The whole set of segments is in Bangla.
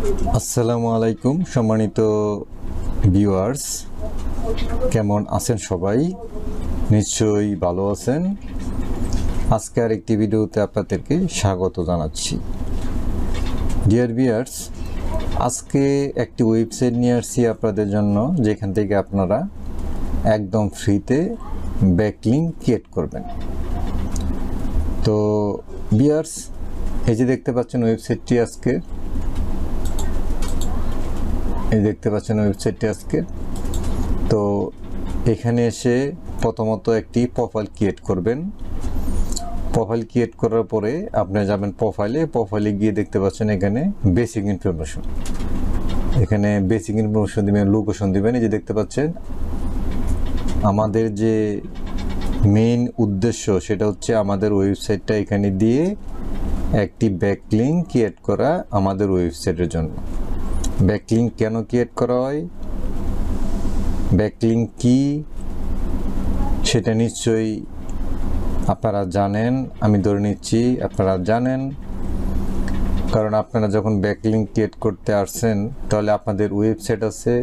আসসালামু আলাইকুম, সম্মানিত ভিউয়ার্স। কেমন আছেন সবাই? নিশ্চয়ই ভালো আছেন। আজকে আর একটি ভিডিওতে আপনাদেরকে স্বাগত জানাচ্ছি। ডিয়ার ভিউয়ার্স, আজকে একটি ওয়েবসাইট নিয়ে আসছি আপনাদের জন্য, যেখান থেকে আপনারা একদম ফ্রিতে ব্যাকলিং ক্রিয়েট করবেন। তো ভিউয়ার্স, এই যে দেখতে পাচ্ছেন ওয়েবসাইটটি আজকে এই দেখতে পাচ্ছেন ওয়েবসাইটটি আজকে। তো এখানে এসে প্রথমত একটি প্রোফাইল ক্রিয়েট করবেন। প্রোফাইল ক্রিয়েট করার পরে আপনি যাবেন প্রোফাইলে প্রোফাইলে গিয়ে দেখতে পাচ্ছেন এখানে বেসিক ইনফরমেশন এখানে বেসিক ইনফরমেশন দিবেন লোকেশন দিবেন। এই যে দেখতে পাচ্ছেন, আমাদের যে মেইন উদ্দেশ্য সেটা হচ্ছে আমাদের ওয়েবসাইটটা এখানে দিয়ে একটি ব্যাকলিং ক্রিয়েট করা আমাদের ওয়েবসাইটের জন্য। ব্যাকলিং কেন ক্রিয়েট করা হয়? ব্যাকলিং কি? সেটা নিশ্চয়ই আপনারা জানেন, আমি ধরে নিচ্ছি আপনারা জানেন। কারণ আপনারা যখন ব্যাকলিং ক্রিয়েট করতে আসছেন, তাহলে আপনাদের ওয়েবসাইট আছে,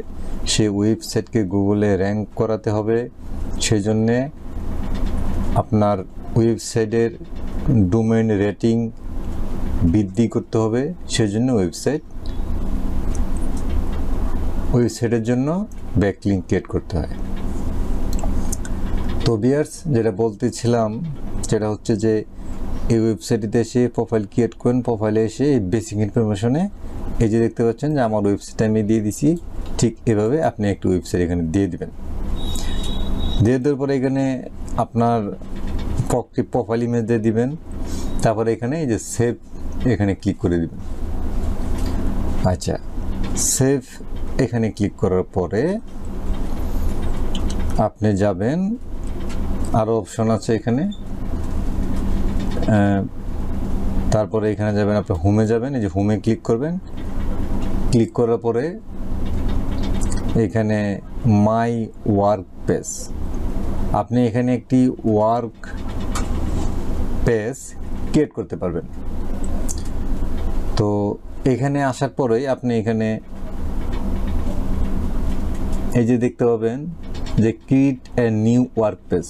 সেই ওয়েবসাইটকে গুগলে র্যাঙ্ক করাতে হবে। সেই জন্যে আপনার ওয়েবসাইটের ডোমেন রেটিং বৃদ্ধি করতে হবে, সেজন্য ওয়েবসাইট ওয়েবসাইটের জন্য ব্যাকলিং ক্রিয়েট করতে হয়। তো বিয়ার্স যেটা বলতেছিলাম যেটা হচ্ছে যে এই ওয়েবসাইটটিতে এসে প্রোফাইল ক্রিয়েট করেন। প্রোফাইলে এসে এই বেসিক ইনফরমেশনে এই যে দেখতে পাচ্ছেন যে আমার ওয়েবসাইট আমি দিয়ে দিছি, ঠিক এভাবে আপনি একটি ওয়েবসাইট এখানে দিয়ে দিবেন। দিয়ে দেওয়ার পরে এখানে আপনার প্রোফাইল ইমেজ দিয়ে দিবেন। তারপরে এখানে এই যে সেভ এখানে ক্লিক করে দিবেন। আচ্ছা সেভ এখানে ক্লিক করার পরে আপনি যাবেন। আরও অপশন আছে এখানে। তারপরে এখানে যাবেন, আপনি হোমে যাবেন, এই যে হোমে ক্লিক করবেন। ক্লিক করার পরে এখানে মাই ওয়ার্ক পেস আপনি এখানে একটি ওয়ার্ক পেজ ক্রিয়েট করতে পারবেন। তো এখানে আসার পরেই আপনি এখানে এই যে দেখতে পাবেন যে create a new work page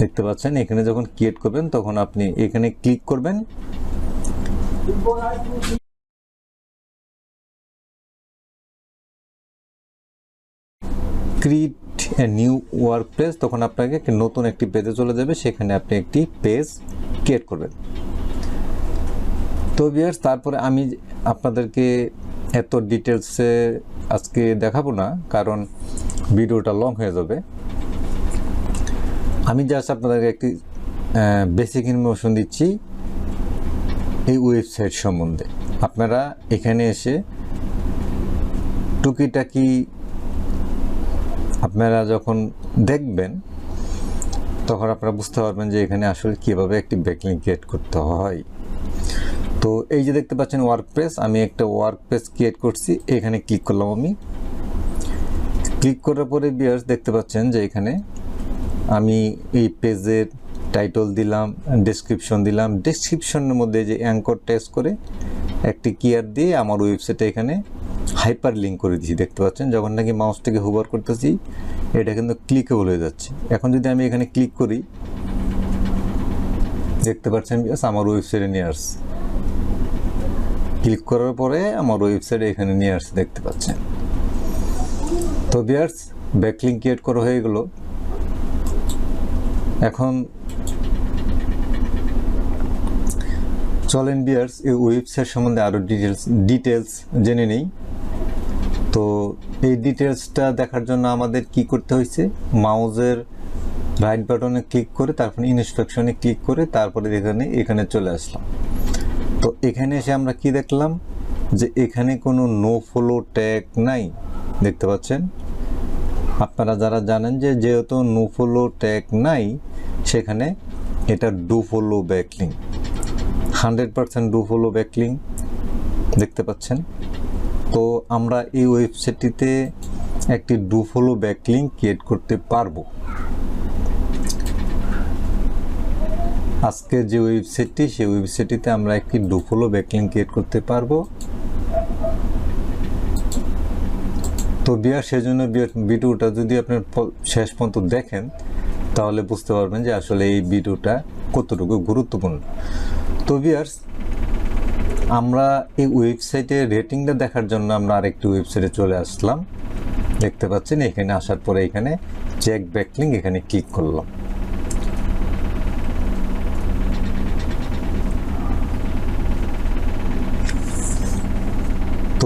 দেখতে পাচ্ছেন, এখানে যখন ক্রিয়েট করবেন, তখন আপনি এখানে ক্লিক করবেন। Create a new work page তখন আপনাকে নতুন একটি পেজে চলে যাবে, সেখানে আপনি একটি পেজ ক্রিয়েট করবেন। তো বিয়ার্স তারপরে আমি আপনাদেরকে এত ডিটেলসে আজকে দেখাবো না, কারণ ভিডিওটা লং হয়ে যাবে। আমি জাস্ট আপনাদেরকে একটি বেসিক ইনফরমেশন দিচ্ছি এই ওয়েবসাইট সম্বন্ধে। আপনারা এখানে এসে টুকিটাকি আপনারা যখন দেখবেন, তখন আপনারা বুঝতে পারবেন যে এখানে আসলে কীভাবে একটি ব্যাকলিং ক্রিয়েট করতে হয়। তো এই যে দেখতে পাচ্ছেন ওয়ার্ক প্রেস আমি একটা ওয়ার্ক প্রেস ক্রিয়েট করছি। এখানে ক্লিক করলাম আমি। ক্লিক করার পরে বিয়ার্স দেখতে পাচ্ছেন যে এখানে আমি এই পেজের টাইটল দিলাম ডেসক্রিপশন দিলাম। ডেসক্রিপশনের মধ্যে যে অ্যাঙ্কর টেস্ট করে একটি কিয়ার দিয়ে আমার ওয়েবসাইটে এখানে হাইপার লিঙ্ক করে দিয়েছি। দেখতে পাচ্ছেন, যখন নাকি মাউসটাকে হুবার করতেছি, এটা কিন্তু ক্লিকেবল হয়ে যাচ্ছে। এখন যদি আমি এখানে ক্লিক করি, দেখতে পাচ্ছেন আমার ওয়েবসাইটে নিয়ে আসছে ক্লিক করার পরে আমার ওয়েবসাইট এখানে নিয়ে আসছে, দেখতে পাচ্ছেন। তো বিয়ার্স ব্যাকলিং ক্রিয়েট করা হয়ে গেল। এখন চলেন বিয়ার্স, এই ওয়েবসাইট সম্বন্ধে আরও ডিটেলস ডিটেলস জেনে নেই। তো এই ডিটেলসটা দেখার জন্য আমাদের কি করতে হয়েছে? মাউজের রাইট বাটনে ক্লিক করে, তারপরে ইনস্ট্রাকশনে ক্লিক করে, তারপরে এখানে এখানে চলে আসলাম। তো এখানে এসে আমরা কি দেখলাম? যে এখানে কোনো নো ফলো ট্যাগ নাই। দেখতে পাচ্ছেন? আপনারা যারা জানেন যে যেহেতু নো ফলো ট্যাগ নাই, সেখানে এটা do follow backlink hundred percent do follow backlink দেখতে পাচ্ছেন? তো আমরা এই ওয়েবসাইটটিতে একটি ডু ফলো ব্যাকলিং ক্রিয়েট করতে পারব। আজকে যে ওয়েবসাইটটি সেই ওয়েবসাইটটিতে আমরা একটি ডুফলো ব্যাকলিং ক্রিয়েট করতে পারব। তো বিয়ার সেজন্য ভিডিওটা যদি আপনি শেষ পর্যন্ত দেখেন, তাহলে বুঝতে পারবেন যে আসলে এই ভিডিওটা কতটুকু গুরুত্বপূর্ণ। তো বিয়ার্স, আমরা এই ওয়েবসাইটে রেটিংটা দেখার জন্য আমরা আরেকটি ওয়েবসাইটে চলে আসলাম। দেখতে পাচ্ছেন, এখানে আসার পরে এখানে চেক ব্যাকলিং এখানে ক্লিক করলাম।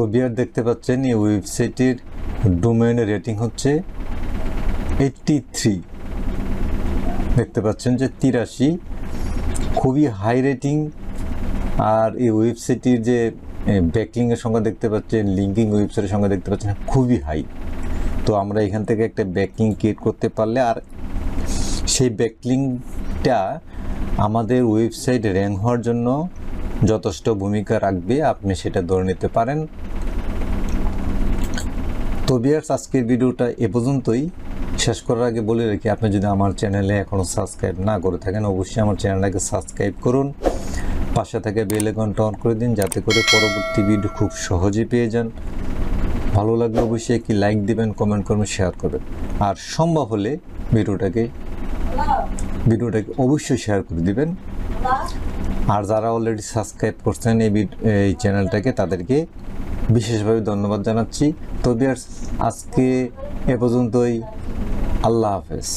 তো বিয়ার দেখতে পাচ্ছেন, এই ওয়েবসাইটের ডোমেন রেটিং হচ্ছে এইটটি থ্রি দেখতে পাচ্ছেন যে তিরাশি, খুবই হাই রেটিং। আর এই ওয়েবসাইটটির যে ব্যাকলিংয়ের সংখ্যা দেখতে পাচ্ছেন লিঙ্কিং ওয়েবসাইটের সংখ্যা দেখতে পাচ্ছেন, খুবই হাই। তো আমরা এখান থেকে একটা ব্যাকলিং ক্রিয়েট করতে পারলে, আর সেই ব্যাকলিংটা আমাদের ওয়েবসাইট র্যাঙ্ক হওয়ার জন্য যথেষ্ট ভূমিকা রাখবে। আপনি সেটা ধরে নিতে পারেন। তো বিয়ার্স, আজকের ভিডিওটা এ পর্যন্তই। শেষ করার আগে বলে রাখি, আপনি যদি আমার চ্যানেলে এখনও সাবস্ক্রাইব না করে থাকেন, অবশ্যই আমার চ্যানেলটাকে সাবস্ক্রাইব করুন। পাশে থেকে বেল আইকনটা অন করে দিন, যাতে করে পরবর্তী ভিডিও খুব সহজে পেয়ে যান। ভালো লাগলে অবশ্যই একটি লাইক দিবেন, কমেন্ট করবেন, শেয়ার করবেন। আর সম্ভব হলে ভিডিওটাকে ভিডিওটাকে অবশ্যই শেয়ার করে দিবেন। আর যারা অলরেডি সাবস্ক্রাইব করছেন এই এই চ্যানেলটাকে, তাদেরকে বিশেষভাবে ধন্যবাদ জানাচ্ছি। তো বিয়ার্স আজকে এ পর্যন্তই। আল্লাহ হাফেজ।